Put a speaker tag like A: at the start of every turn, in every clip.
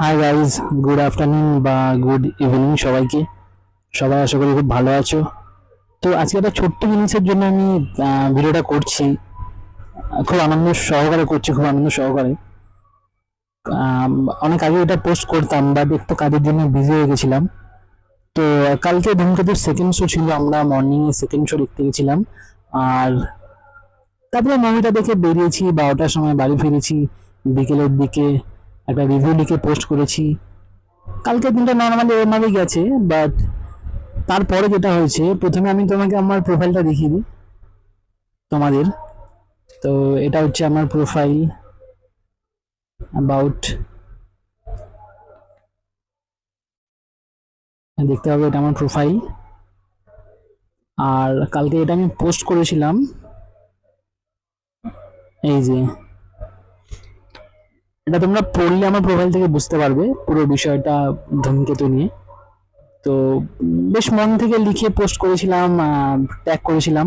A: High guys good afternoon বা good evening সবাইকে। সবাই আশা করি খুব ভালো আছো। তো আজকে একটা ছোট্ট জিনিসের জন্য আমি ভিডিওটা করছি। খুব আনন্দ সহকারে করছি, খুব আনন্দ সহকারে। অনেক আগে এটা পোস্ট করতাম বাট একটু কাজের জন্য বিজি হয়ে গেছিলাম। তো কালকে ধূমকেতুর সেকেন্ড শো ছিল, আমরা মর্নিং এ সেকেন্ড শো দেখতে গেছিলাম। আর তারপরে মুভিটা দেখে বেরিয়েছি, বারোটার সময় বাড়ি ফিরেছি, বিকেলের দিকে। একটা রিভিউ লিখে পোস্ট করেছি। কালকে দিনটা নর্মালি এভাবেই গেছে বাট তারপরে যেটা হয়েছে, প্রথমে আমি তোমাকে আমার প্রোফাইলটা দেখিয়ে দিই, তোমাদের। তো এটা হচ্ছে আমার প্রোফাইল অ্যাবাউট দেখতে হবে এটা আমার প্রোফাইল আর কালকে এটা আমি পোস্ট করেছিলাম, এই যে এটা তোমরা পড়লে আমার প্রোফাইল থেকে বুঝতে পারবে পুরো বিষয়টা ধূমকেতু নিয়ে। তো বেশ মন থেকে লিখে পোস্ট করেছিলাম ট্যাগ করেছিলাম।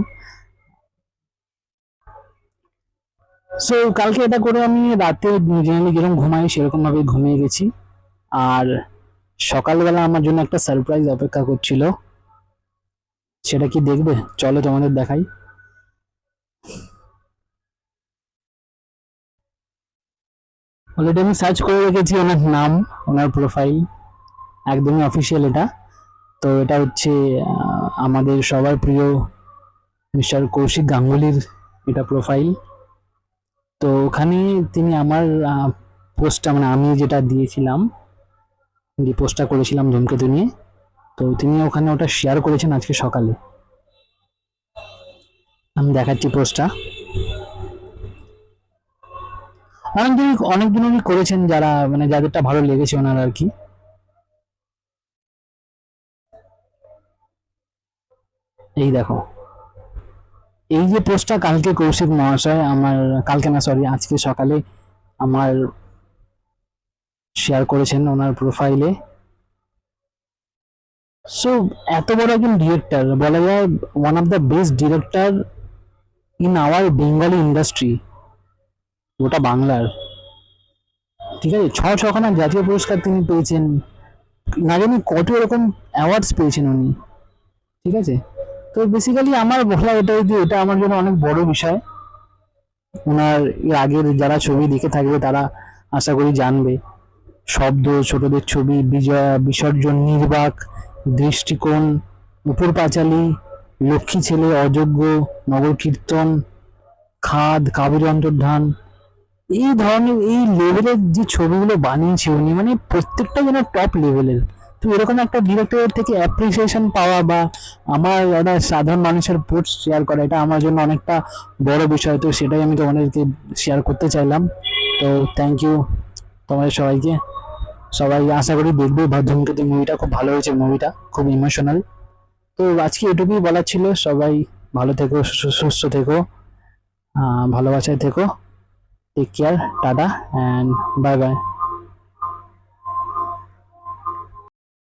A: সো কালকে এটা করে আমি রাতে জেনারেলি যেরকম ঘুমাই সেরকম ভাবে ঘুমিয়ে গেছি। আর সকালবেলা আমার জন্য একটা সারপ্রাইজ অপেক্ষা করছিল। সেটা কি দেখবে? চলো তোমাদের দেখাই। অলরেডি আমি সার্চ করে রেখেছি ওনার নাম, ওনার প্রোফাইল একদমই অফিসিয়াল এটা। তো এটা হচ্ছে আমাদের সবার প্রিয় মিস্টার কৌশিক গাঙ্গুলির এটা প্রোফাইল তো ওখানে তিনি আমার পোস্টটা মানে আমি যেটা দিয়েছিলাম, যে পোস্টটা করেছিলাম ধূমকেতু নিয়ে, তো তিনি ওখানে ওটা শেয়ার করেছেন আজকে সকালে। আমি দেখাচ্ছি পোস্টটা অনেকদিন অনেকদিন উনি করেছেন যারা মানে যাদেরটা ভালো লেগেছে ওনার আর কি। এই দেখো। এই যে পোস্টটা কালকে কৌশিক মহাশয়, আমার, কালকে না সরি আজকে সকালে আমার শেয়ার করেছেন ওনার প্রোফাইলে সো এত বড় একজন ডিরেক্টর বলা যায় one of the best director in our Bengali industry ওটা বাংলার। ঠিক আছে? ছ ছখানা জাতীয় পুরস্কার তিনি পেয়েছেন। না জানি কত এরকম অ্যাওয়ার্ডস পেয়েছেন উনি। ঠিক আছে? তো বেসিক্যালি আমার বলা এটাই যে এটা আমার জন্য অনেক বড় বিষয়। ওনার এর আগের যারা ছবি দেখে থাকবে তারা আশা করি জানবে। শব্দ, ছোটদের ছবি, বিজয়া, বিসর্জন, নির্বাক, দৃষ্টিকোণ উপর পাঁচালী লক্ষ্মী ছেলে, অযোগ্য নগর কীর্তন খাদ কাবেরী অন্তর্ধান এই ধরনের এই লেভেলের যে ছবিগুলো বানিয়েছে উনি মানে প্রত্যেকটা যেন টপ লেভেলের তো এরকম একটা ডিরেক্টরের থেকে অ্যাপ্রিসিয়েশন পাওয়া বা আমার একটা সাধারণ মানুষের পোস্ট শেয়ার করা, এটা আমার জন্য অনেকটা বড় বিষয়। তো সেটাই আমি তোমাদেরকে শেয়ার করতে চাইলাম। তো থ্যাংক ইউ তোমাদের সবাইকে। সবাই আশা করি দেখবে বা ধূমকেতু মুভিটা খুব ভালো হয়েছে মুভিটা খুব ইমোশনাল তো আজকে এটুকুই বলার ছিল। সবাই ভালো থেকো, সুস্থ থেকো ভালোবাসায় থেকো। Take care tata and bye bye